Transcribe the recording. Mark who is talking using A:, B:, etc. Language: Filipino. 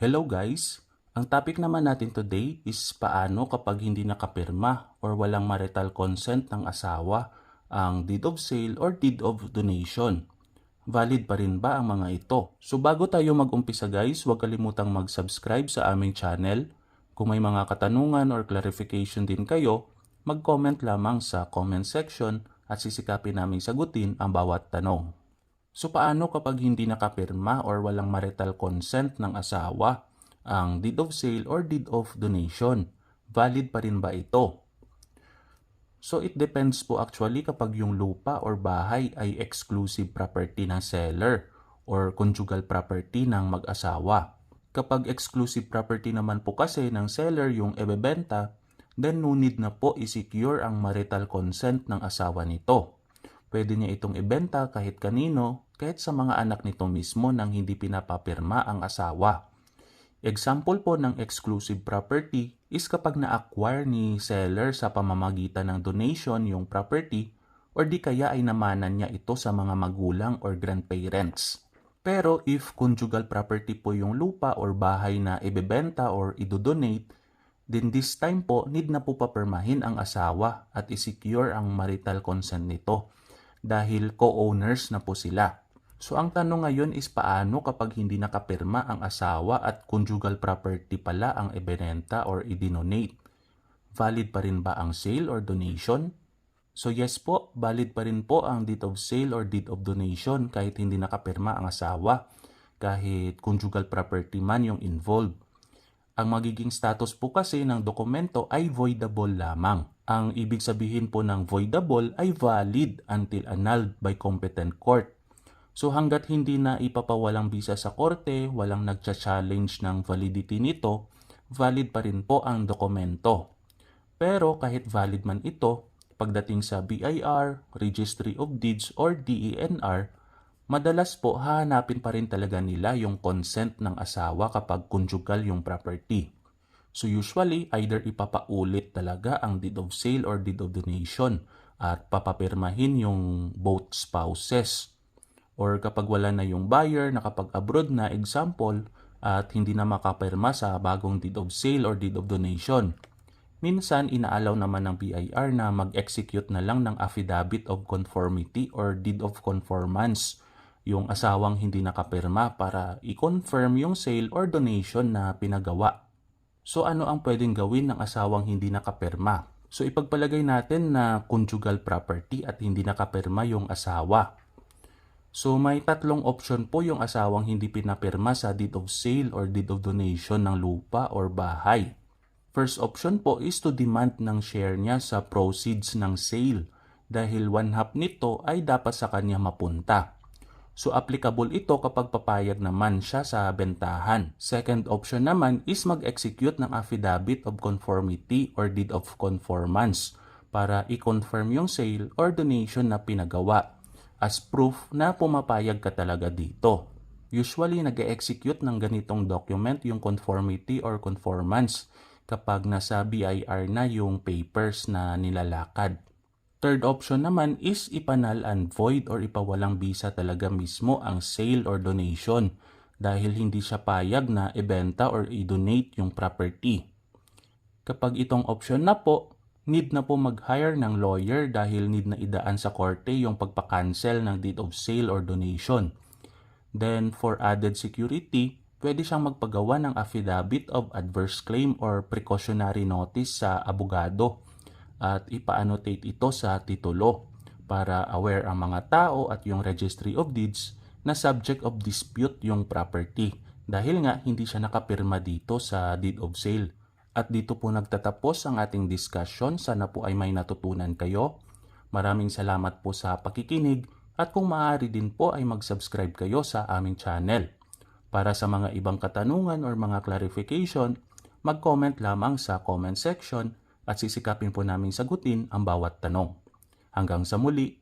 A: Hello guys! Ang topic naman natin today is paano kapag hindi nakapirma or walang marital consent ng asawa ang deed of sale or deed of donation. Valid pa rin ba ang mga ito? So bago tayo mag-umpisa guys, huwag kalimutang mag-subscribe sa aming channel. Kung may mga katanungan or clarification din kayo, mag-comment lamang sa comment section at sisikapin naming sagutin ang bawat tanong. So paano kapag hindi nakapirma or walang marital consent ng asawa ang deed of sale or deed of donation? Valid pa rin ba ito? So it depends po actually kapag yung lupa or bahay ay exclusive property ng seller or conjugal property ng mag-asawa. Kapag exclusive property naman po kasi ng seller yung ebebenta, then no need na po i-secure ang marital consent ng asawa nito. Pwede niya itong ibenta kahit kanino, kahit sa mga anak nito mismo nang hindi pinapapirma ang asawa. Example po ng exclusive property is kapag na-acquire ni seller sa pamamagitan ng donation yung property or di kaya ay namanan niya ito sa mga magulang or grandparents. Pero if conjugal property po yung lupa or bahay na ibebenta or idodonate, then this time po need na po papirmahin ang asawa at isecure ang marital consent nito dahil co-owners na po sila. So ang tanong ngayon is paano kapag hindi nakapirma ang asawa at conjugal property pala ang ibinenta or idinonate? Valid pa rin ba ang sale or donation? So yes po, valid pa rin po ang deed of sale or deed of donation kahit hindi nakapirma ang asawa, kahit conjugal property man yung involved. Ang magiging status po kasi ng dokumento ay voidable lamang. Ang ibig sabihin po ng voidable ay valid until annulled by competent court. So hanggat hindi na ipapawalang bisa sa korte, walang nagcha-challenge ng validity nito, valid pa rin po ang dokumento. Pero kahit valid man ito, pagdating sa BIR, Registry of Deeds or DENR, madalas po hahanapin pa rin talaga nila yung consent ng asawa kapag conjugal yung property. So usually, either ipapaulit talaga ang deed of sale or deed of donation at papapirmahin yung both spouses. Or kapag wala na yung buyer, nakapag-abroad na example, at hindi na makapirma sa bagong deed of sale or deed of donation. Minsan, inaalaw naman ng BIR na mag-execute na lang ng affidavit of conformity or deed of conformance yung asawang hindi nakapirma para i-confirm yung sale or donation na pinagawa. So ano ang pwedeng gawin ng asawang hindi nakapirma? So ipagpalagay natin na conjugal property at hindi nakapirma yung asawa. So may tatlong option po yung asawang hindi pinapirma sa deed of sale or deed of donation ng lupa or bahay. First option po is to demand ng share niya sa proceeds ng sale dahil one half nito ay dapat sa kanya mapunta. So applicable ito kapag papayag naman siya sa bentahan. Second option naman is mag-execute ng affidavit of conformity or deed of conformance para i-confirm yung sale or donation na pinagawa as proof na pumapayag ka talaga dito. Usually, nag execute ng ganitong document yung conformity or conformance kapag nasa BIR na yung papers na nilalakad. Third option naman is ipanal and void or ipawalang bisa talaga mismo ang sale or donation dahil hindi siya payag na ibenta or i-donate yung property. Kapag itong option na po, need na po mag-hire ng lawyer dahil need na idaan sa korte yung pagpa-cancel ng deed of sale or donation. Then for added security, pwede siyang magpagawa ng affidavit of adverse claim or precautionary notice sa abogado at ipa-annotate ito sa titulo para aware ang mga tao at yung registry of deeds na subject of dispute yung property dahil nga hindi siya nakapirma dito sa deed of sale. At dito po nagtatapos ang ating discussion. Sana po ay may natutunan kayo. Maraming salamat po sa pakikinig at kung maaari din po ay mag-subscribe kayo sa aming channel. Para sa mga ibang katanungan or mga clarification, mag-comment lamang sa comment section at sisikapin po namin sagutin ang bawat tanong. Hanggang sa muli,